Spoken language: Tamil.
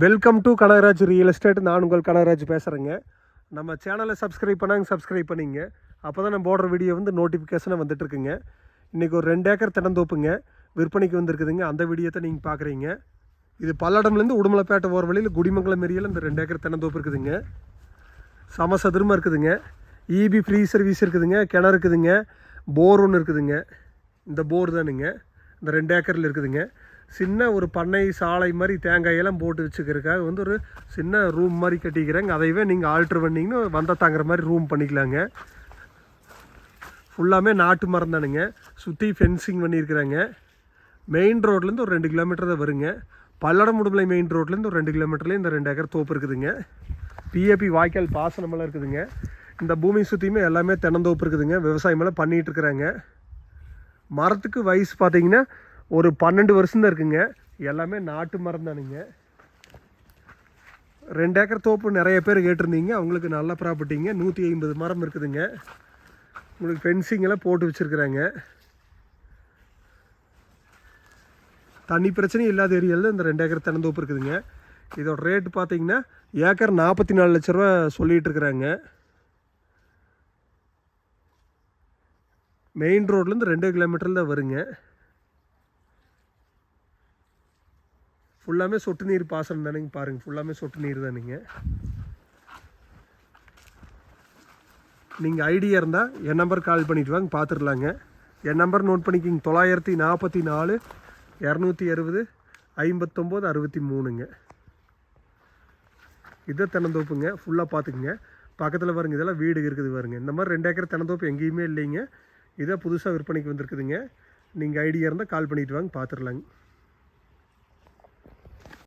Welcome to Kanagaraj real estate நான் உங்கள் கனகராஜ் பேசுகிறேங்க நம்ம சேனலை சப்ஸ்கிரைப் பண்ணாங்க சப்ஸ்கிரைப் பண்ணிங்க. அப்போ தான் நம்ம போடுற வீடியோ வந்து நோட்டிஃபிகேஷனாக வந்துட்டுருக்குங்க இன்றைக்கி ஒரு ரெண்டு ஏக்கர் திறந்தோப்புங்க விற்பனைக்கு வந்திருக்குதுங்க. அந்த வீடியோத்தை நீங்கள் பார்க்குறீங்க இது பல்லடம்லேருந்து உடுமலைப்பேட்டை ஓர வழியில் குடிமங்கலம் ஏரியாவில் இந்த ரெண்டு ஏக்கர் தினந்தோப்பு இருக்குதுங்க. சமசதுரமாக இருக்குதுங்க. இபி ஃப்ரீ சர்வீஸ் இருக்குதுங்க. கிணறு இருக்குதுங்க. போர் ஒன்று இருக்குதுங்க. இந்த போர் தானுங்க. இந்த ரெண்டு ஏக்கரில் இருக்குதுங்க. சின்ன ஒரு பண்ணை சாலை மாதிரி தேங்காயெல்லாம் போட்டு வச்சுக்கிறதுக்காக வந்து ஒரு சின்ன ரூம் மாதிரி கட்டிக்கிறாங்க. அதையவே நீங்கள் ஆல்ட்ரு பண்ணிங்கன்னு வந்தால் தாங்குற மாதிரி ரூம் பண்ணிக்கலாங்க. ஃபுல்லாமே நாட்டு மரம் தானுங்க. சுற்றி ஃபென்சிங் பண்ணியிருக்கிறாங்க. மெயின் ரோட்லேருந்து ஒரு ரெண்டு கிலோமீட்டர் தான் வருங்க. பல்லடம் முடுமலை மெயின் ரோட்லேருந்து ஒரு ரெண்டு கிலோமீட்டர்லேயே இந்த ரெண்டு ஏக்கர் தோப்பு இருக்குதுங்க. பிஏபி வாய்க்கால் பாசனமெல்லாம் இருக்குதுங்க. இந்த பூமி சுற்றியுமே எல்லாமே தென்னந்தோப்பு இருக்குதுங்க. விவசாயமெல்லாம் பண்ணிகிட்டு இருக்கிறாங்க. மரத்துக்கு வயசு பார்த்தீங்கன்னா ஒரு பன்னெண்டு வருஷம் தான் இருக்குங்க. எல்லாமே நாட்டு மரம் தானுங்க. ரெண்டு ஏக்கர் தோப்பு நிறைய பேர் கேட்டிருந்தீங்க. அவங்களுக்கு நல்ல ப்ராப்பர்ட்டிங்க. நூற்றி ஐம்பது மரம் இருக்குதுங்க. உங்களுக்கு ஃபென்சிங்கெல்லாம் போட்டு வச்சுருக்குறாங்க. தண்ணி பிரச்சனையும் இல்லாத ஏரியாவில் இந்த ரெண்டு ஏக்கர் தென்னந்தோப்பு இருக்குதுங்க. இதோட ரேட்டு பார்த்தீங்கன்னா ஏக்கர் நாற்பத்தி நாலு லட்ச ரூபா சொல்லிகிட்டு இருக்கிறாங்க. மெயின் ரோட்லேருந்து ரெண்டு கிலோமீட்டரில் தான் வருங்க. ஃபுல்லாமே சொட்டு நீர் பாசனம் தானேங்க பாருங்கள் ஃபுல்லாமே சொட்டு நீர் தானுங்க. நீங்கள் ஐடியா இருந்தால் என் நம்பர் கால் பண்ணிட்டு வாங்க பார்த்துடலாங்க என் நம்பர் நோட் பண்ணிக்கிங்க. தொள்ளாயிரத்தி நாற்பத்தி நாலு இரநூத்தி அறுபது ஐம்பத்தொம்போது அறுபத்தி மூணுங்க இதை தென்னந்தோப்புங்க. ஃபுல்லாக பார்த்துக்குங்க பக்கத்தில் பாருங்க இதெல்லாம் வீடு இருக்குது பாருங்க. இந்த மாதிரி ரெண்டு ஏக்கர் தென்னந்தோப்பு எங்கேயுமே இல்லைங்க. இதை புதுசாக விற்பனைக்கு வந்திருக்குதுங்க. நீங்கள் ஐடியா இருந்தால் கால் பண்ணிட்டு வாங்க பார்த்துடலாங்க